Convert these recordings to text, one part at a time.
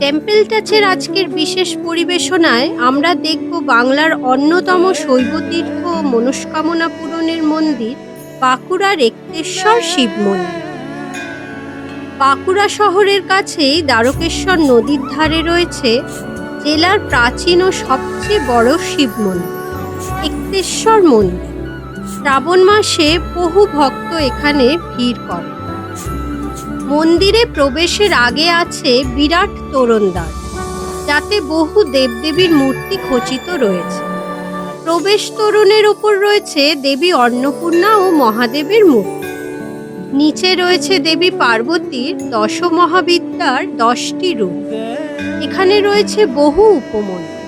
Temple টাচের আজকের বিশেষ পরিবেশনায় আমরা দেখব বাংলার অন্যতম শৈবতীর্থ মনস্কামনা পূরণের মন্দির বাঁকুড়ার একতেশ্বর শিব মন্দির। বাঁকুড়া শহরের কাছেই দ্বারকেশ্বর নদীর ধারে রয়েছে জেলার প্রাচীন ও সবচেয়ে বড় শিব মন্দির একতেশ্বর মন্দির। শ্রাবণ মাসে বহু ভক্ত এখানে ভিড় করে মন্দিরে প্রবেশের আগে আছে বিরাট তোরণদ্বার, যাতে বহু দেবদেবীর মূর্তি খচিত রয়েছে। প্রবেশ তোরণের ওপর রয়েছে দেবী অন্নপূর্ণা ও মহাদেবের মূর্তি। নিচে রয়েছে দেবী পার্বতীর দশ মহাবিদ্যার দশটি রূপ। এখানে রয়েছে বহু উপমন্দির।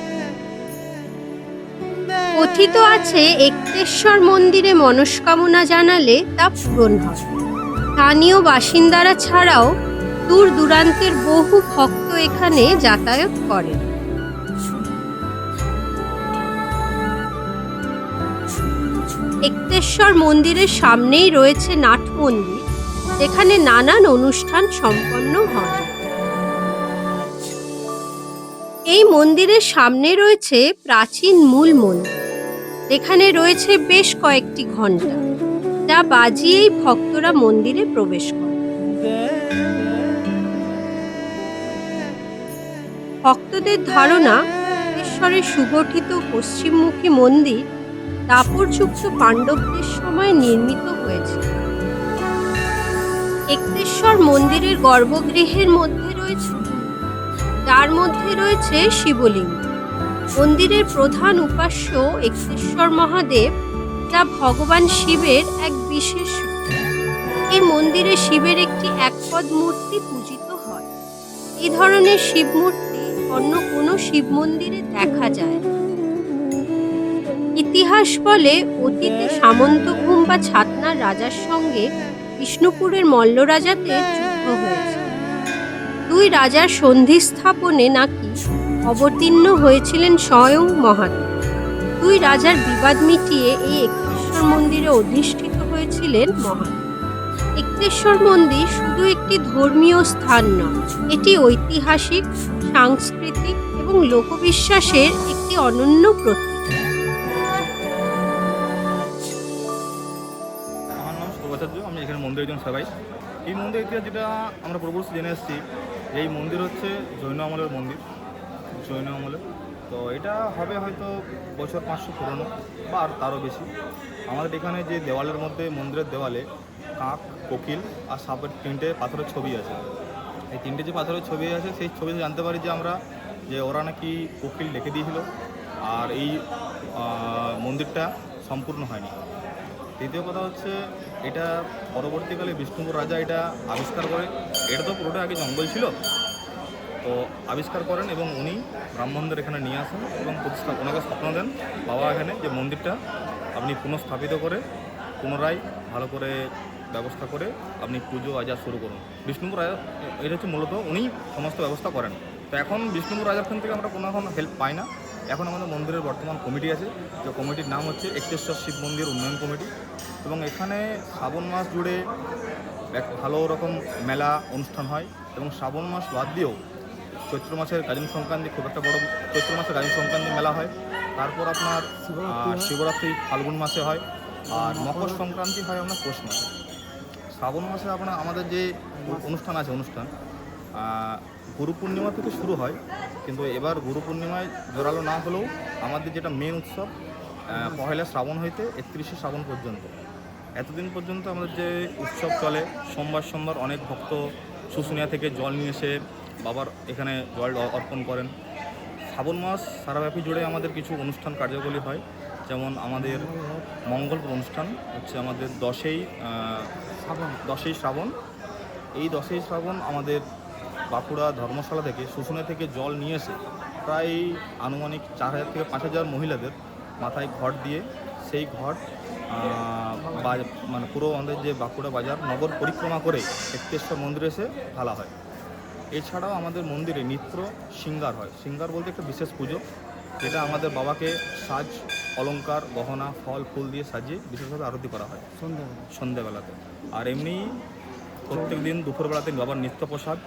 কথিত আছে একতেশ্বর মন্দিরে মনস্কামনা জানালে তা পূরণ হয় স্থানীয় বাসিন্দারা ছাড়াও দূর দূরান্তের বহু ভক্ত এখানে যাতায়াত করেন। একতেশ্বর মন্দিরের সামনেই রয়েছে নাট মন্দির, যেখানে নানান অনুষ্ঠান সম্পন্ন হয়। এই মন্দিরের সামনে রয়েছে প্রাচীন মূল মন্দির, যেখানে রয়েছে বেশ কয়েকটি ঘণ্টা। যা বাজিয়েই ভক্তরা মন্দিরে প্রবেশ করে। ভক্তদের ধারণা ঈশ্বরের সুগঠিত পশ্চিমমুখী মন্দির দাপরযুক্ত পাণ্ডবদের সময় নির্মিত হয়েছে। একতেশ্বর মন্দিরের গর্ভগৃহের মধ্যে রয়েছে। যার মধ্যে রয়েছে শিবলিঙ্গ। মন্দিরের প্রধান উপাস্য একতেশ্বর মহাদেব। যা ভগবান শিবের এক বিশেষ এই মন্দিরে শিবের একটি একপদ মূর্তি পূজিত হয়। এই ধরনের শিব মূর্তি অন্য কোনো শিব মন্দিরে দেখা যায়। ইতিহাস বলে অতীতে সামন্তভূম বা ছাতনার রাজার সঙ্গে বিষ্ণুপুরের মল্ল রাজাদের যুদ্ধ হয়েছে। দুই রাজার সন্ধি স্থাপনে নাকি অবতীর্ণ হয়েছিলেন স্বয়ং মহাদেব। দুই রাজার বিবাদ মিটিয়ে এই একতেশ্বর মন্দিরে অধিষ্ঠিত হয়েছিলেন মহাদেব একতেশ্বর মন্দির শুধু একটি ধর্মীয় স্থান নয়, এটি ঐতিহাসিক, সাংস্কৃতিক এবং লোকবিশ্বাসের একটি অনন্য প্রতীক। আমি এখানে মন্দিরের সেবাই। এই মন্দির ইতিহাস যেটা আমরা পূর্বপুরুষ জেনে এসেছি, এই মন্দির হচ্ছে জৈন আমলের মন্দির। জৈন আমলের তো এটা হবে হয়তো বছর পাঁচশো পুরনো বা আর তারও বেশি। আমাদের এখানে যে দেওয়ালের মধ্যে মন্দিরের দেওয়ালে কাক, কোকিল আর সাপের তিনটে পাথরের ছবি আছে। এই তিনটে যে পাথরের ছবি আছে, সেই ছবিতে জানতে পারি যে আমরা যে ওরা নাকি কোকিল লিখে দিয়েছিল আর এই মন্দিরটা সম্পূর্ণ হয়নি। দ্বিতীয় কথা হচ্ছে এটা পরবর্তীকালে বিষ্ণুপুর রাজা এটা আবিষ্কার করে। এটা তো পুরোটা আগে জঙ্গল ছিল। তো আবিষ্কার করেন এবং উনি ব্রাহ্মণদের এখানে নিয়ে আসেন এবং প্রতিষ্ঠা ওনাকে স্বপ্ন দেন বাবা এখানে যে মন্দিরটা আপনি পুনঃস্থাপিত করে পুনরায় ভালো করে ব্যবস্থা করে আপনি পুজো আজা শুরু করুন। বিষ্ণুপুর রাজা এটা হচ্ছে মূলত উনি সমস্ত ব্যবস্থা করেন। তো এখন বিষ্ণুপুর রাজার খান থেকে আমরা কোনো এখন হেল্প পাই না। এখন আমাদের মন্দিরের বর্তমান কমিটি আছে। যে কমিটির নাম হচ্ছে একটেশ্বর শিব মন্দির উন্নয়ন কমিটি এবং এখানে শ্রাবণ মাস জুড়ে এক ভালো রকম মেলা অনুষ্ঠান হয় এবং শ্রাবণ মাস বাদ দিয়েও চৈত্র মাসের গাজন সংক্রান্তি খুব একটা বড় চৈত্র মাসের গাজন সংক্রান্তি মেলা হয়। তারপর আপনার শিবরাত্রি ফাল্গুন মাসে হয়। আর মকর সংক্রান্তি হয় আপনার পৌষ মাসে। শ্রাবণ মাসে আপনার আমাদের যে অনুষ্ঠান আছে অনুষ্ঠান গুরু পূর্ণিমা থেকে শুরু হয়। কিন্তু এবার গুরু পূর্ণিমায় জোরালো না হলেও আমাদের যেটা মেন উৎসব পহেলা শ্রাবণ হইতে একত্রিশে শ্রাবণ পর্যন্ত। এতদিন পর্যন্ত আমাদের যে উৎসব চলে সোমবার সোমবার অনেক ভক্ত শুশুনিয়া থেকে জল নিয়ে এসে বাবার এখানে জল অর্পণ করেন। শ্রাবণ মাস সারাব্যাপী জুড়ে আমাদের কিছু অনুষ্ঠান কার্যাবলী হয়। যেমন আমাদের মঙ্গল অনুষ্ঠান হচ্ছে আমাদের দশই দশই শ্রাবণ। এই দশই শ্রাবণ আমাদের বাঁকুড়া ধর্মশালা থেকে শুশুনিয়া থেকে জল নিয়ে এসে প্রায় আনুমানিক চার হাজার থেকে পাঁচ হাজার মহিলাদের মাথায় ঘট দিয়ে সেই ঘট মানে পুরো আমাদের যে বাঁকুড়া বাজার নগর পরিক্রমা করে একটেশ্বর মন্দিরে এসে ঢালা হয়। এছাড়াও আমাদের মন্দিরে নিত্য সিঙ্গার হয়। সিঙ্গার বলতে একটা বিশেষ পুজো। যেটা আমাদের বাবাকে সাজ অলংকার গহনা ফল ফুল দিয়ে সাজিয়ে বিশেষভাবে আরতি করা হয় সন্ধ্যেবেলাতে। আর এমনি প্রত্যেক দিন দুপুরবেলাতে বাবার নিত্য প্রসাদ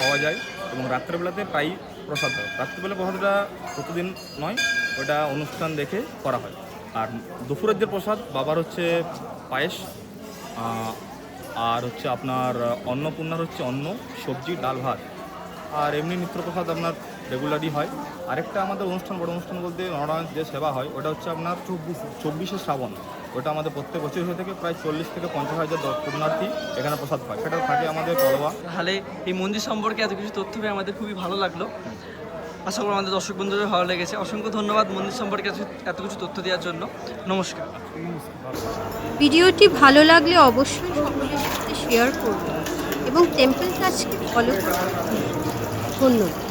পাওয়া যায় এবং রাত্রেবেলাতে প্রায় প্রসাদ হয়। রাত্রেবেলা প্রসাদটা প্রতিদিন নয় ওটা অনুষ্ঠান দেখে করা হয়। আর দুপুরের যে প্রসাদ বাবার হচ্ছে পায়েস আর হচ্ছে আপনার অন্নপূর্ণার হচ্ছে অন্ন সবজি ডাল ভাত। আর এমনি নিত্যপ্রসাদ আপনার রেগুলারই হয়। আরেকটা আমাদের অনুষ্ঠান বড় অনুষ্ঠান বলতে নরনারায়ণ যে সেবা হয় ওটা হচ্ছে আপনার চব্বিশে। চব্বিশে শ্রাবণ। ওটা আমাদের প্রত্যেক বছর হয়ে থাকে প্রায় চল্লিশ থেকে পঞ্চাশ হাজার দশ পুণ্যার্থী এখানে প্রসাদ পায়। সেটা থাকে আমাদের কলবা তাহলে এই মন্দির সম্পর্কে এত কিছু তথ্য পেয়ে আমাদের খুবই ভালো লাগল। আশা করি আমাদের দর্শক বন্ধুদের ভালো লেগেছে। অসংখ্য ধন্যবাদ মন্দির সম্পর্কে এত- কিছু তথ্য দেওয়ার জন্য। নমস্কার। ভিডিওটি ভালো লাগলে অবশ্যই সকলের সাথে শেয়ার করুন এবং টেম্পল টাচকে ফলো করুন। ধন্যবাদ।